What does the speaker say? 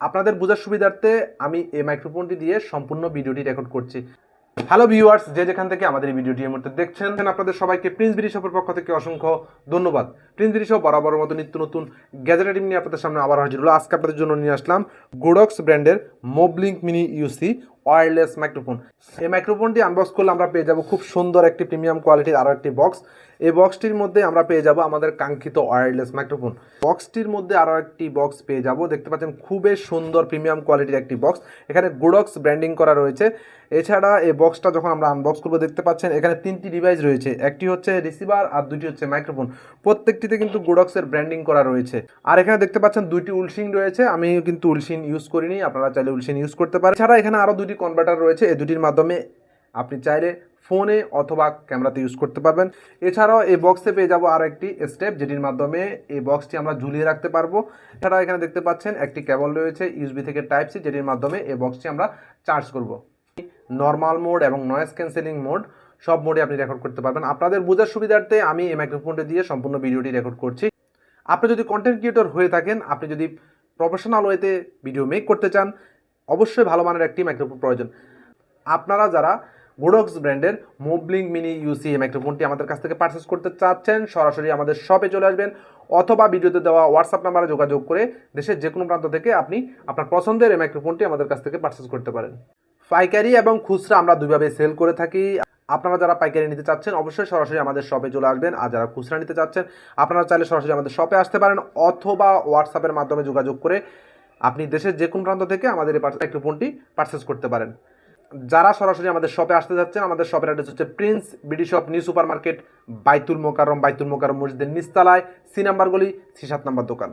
আপনাদের বোঝার সুবিধার্থে আমি এই মাইক্রোফোনটি দিয়ে সম্পূর্ণ ভিডিওটি রেকর্ড করছি। হ্যালো ভিউয়ার্স যে যেখান থেকে আমাদের এই ভিডিওটি এই মুহূর্তে দেখছেন, আপনাদের সবাইকে প্রিন্স বিডি শপের পক্ষ থেকে অসংখ্য ধন্যবাদ। প্রিন্স বিডি শপ বরাবর মতো নিত্য নতুন গ্যাজেট আইটেম নিয়ে আপনাদের সামনে আবার হাজির হলো। আজকে আপনাদের জন্য নিয়ে আসলাম গোডক্স ব্র্যান্ডের Movelink mini UC wireless microphone এই মাইক্রোফোনটি আনবক্স করলে আমরা পেয়ে যাব খুব সুন্দর একটি প্রিমিয়াম কোয়ালিটির আরও একটি বক্স এই বক্সটির মধ্যে আমরা পেয়ে যাব আমাদের কাঙ্ক্ষিত ওয়্যারলেস মাইক্রোফোন বক্সটির মধ্যে আরও একটি বক্স পেয়ে যাব। দেখতে পাচ্ছেন, খুবই সুন্দর প্রিমিয়াম কোয়ালিটির একটি বক্স এখানে গুডক্স ব্র্যান্ডিং করা রয়েছে। এছাড়া এই বক্সটা যখন আমরা আনবক্স করব, দেখতে পাচ্ছেন, এখানে তিনটি ডিভাইস রয়েছে। একটি হচ্ছে রিসিভার আর দুটি হচ্ছে মাইক্রোফোন প্রত্যেকটিতে কিন্তু গুডক্সের ব্র্যান্ডিং করা রয়েছে। আর এখানে দেখতে পাচ্ছেন, দুইটি উলসিং রয়েছে। আমি কিন্তু উলসিন ইউজ করিনি, আপনারা চাইলে উলসিন ইউজ করতে পারেন। এছাড়া এখানে আরও দুটি কনভার্টার রয়েছে। এই দুটির মাধ্যমে আপনি চাইলে ফোনে অথবা ক্যামেরাতে ইউজ করতে পারবেন। এছাড়াও এই বক্সে পেয়ে যাব আরও একটি স্টেপ যেটির মাধ্যমে এই বক্সটি আমরা ঝুলিয়ে রাখতে পারব। এছাড়াও এখানে দেখতে পাচ্ছেন একটি কেবল রয়েছে ইউসবি থেকে টাইপ সি যেটির মাধ্যমে এই বক্সটি আমরা চার্জ করব। নর্মাল মোড এবং নয়েজ ক্যান্সেলিং মোড সব মোডে আপনি রেকর্ড করতে পারবেন। আপনাদের বোঝার সুবিধার্থে আমি এই মাইক্রোফোনটি দিয়ে সম্পূর্ণ ভিডিওটি রেকর্ড করছি। আপনি যদি কন্টেন্ট ক্রিয়েটর হয়ে থাকেন, আপনি যদি প্রফেশনাল ওয়েতে ভিডিও মেক করতে চান, অবশ্যই ভালো মানের একটি মাইক্রোফোন প্রয়োজন। আপনারা যারা গোডক্স ব্র্যান্ডের মোবলিং মিনি ইউসি এই মাইক্রোফোনটি আমাদের কাছ থেকে পারচেস করতে চাচ্ছেন, সরাসরি আমাদের শপে চলে আসবেন অথবা ভিডিওতে দেওয়া হোয়াটসঅ্যাপ নাম্বারে যোগাযোগ করে দেশের যে কোনো প্রান্ত থেকে আপনি আপনার পছন্দের এই মাইক্রোফোনটি আমাদের কাছ থেকে পারচেস করতে পারেন। পাইকারি এবং খুচরা আমরা দুইভাবে সেল করে থাকি। আপনারা যারা পাইকারি নিতে চাচ্ছেন, অবশ্যই সরাসরি আমাদের শপে চলে আসবেন। আর যারা খুচরা নিতে চাচ্ছেন, আপনারা চাইলে সরাসরি আমাদের শপে আসতে পারেন অথবা হোয়াটসঅ্যাপের মাধ্যমে যোগাযোগ করে আপনি দেশের যে কোনো প্রান্ত থেকে আমাদের এই মাইক্রোফোনটি পারচেস করতে পারেন। যারা সরাসরি আমাদের শপে আসতে যাচ্ছেন, আমাদের শপের অ্যাড্রেস হচ্ছে prince BD shop new super market Baitul Mukarram Baitul Mukarram মসজিদের নিস্তালায় সি নাম্বার গলি সি সাত নাম্বার দোকান।